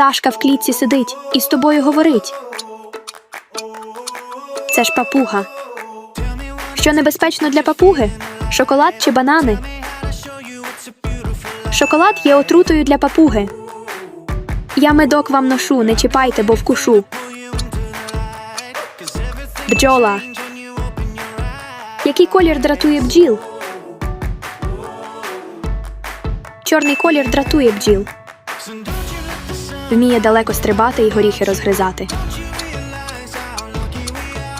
Пташка в клітці сидить і з тобою говорить. Це ж папуга. Що небезпечно для папуги? Шоколад чи банани? Шоколад є отрутою для папуги. Я медок вам ношу, не чіпайте, бо вкушу. Бджола. Який колір дратує бджіл? Чорний колір дратує бджіл. Вміє далеко стрибати і горіхи розгризати.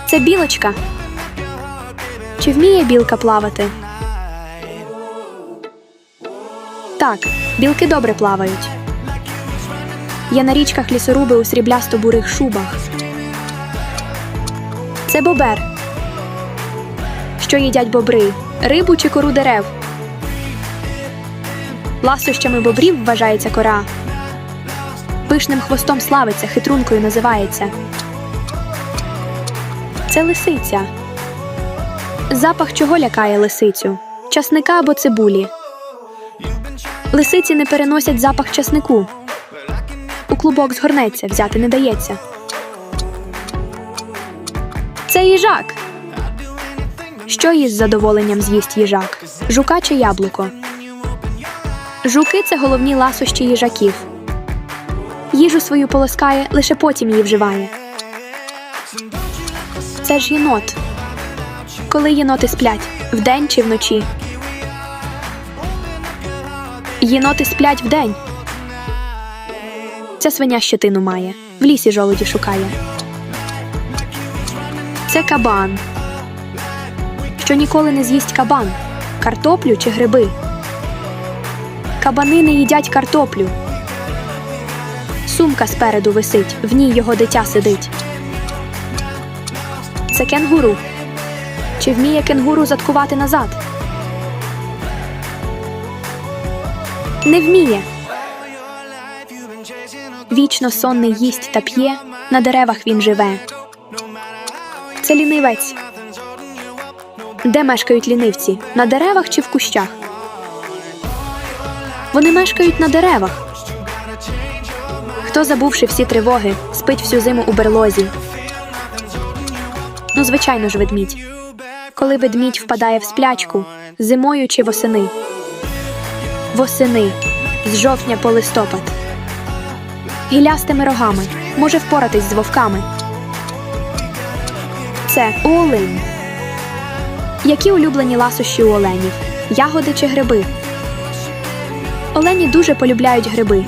Це білочка. Чи вміє білка плавати? Так, білки добре плавають. Є на річках лісоруби у сріблясто-бурих шубах. Це бобер. Що їдять бобри? Рибу чи кору дерев? Ласощами бобрів вважається кора. Пишним хвостом славиться, хитрункою називається. Це лисиця. Запах чого лякає лисицю? Часника або цибулі. Лисиці не переносять запах часнику. У клубок згорнеться, взяти не дається. Це їжак. Що їсть з задоволенням з'їсть їжак? Жука чи яблуко? Жуки це головні ласощі їжаків. Їжу свою полоскає, лише потім її вживає. Це ж єнот. Коли єноти сплять вдень чи вночі? Єноти сплять вдень. Ця свиня щетину має, в лісі жолуді шукає. Це кабан. Що ніколи не з'їсть кабан, картоплю чи гриби. Кабани не їдять картоплю. Сумка спереду висить, в ній його дитя сидить. Це кенгуру. Чи вміє кенгуру заткувати назад? Не вміє. Вічно сонний їсть та п'є, на деревах він живе. Це лінивець. Де мешкають лінивці? На деревах чи в кущах? Вони мешкають на деревах. Хто, забувши всі тривоги, спить всю зиму у берлозі? Ну, звичайно ж, ведмідь. Коли ведмідь впадає в сплячку, зимою чи восени? Восени, з жовтня по листопад. Гілястими рогами може впоратись з вовками. Це олень. Які улюблені ласощі у оленів? Ягоди чи гриби? Олені дуже полюбляють гриби,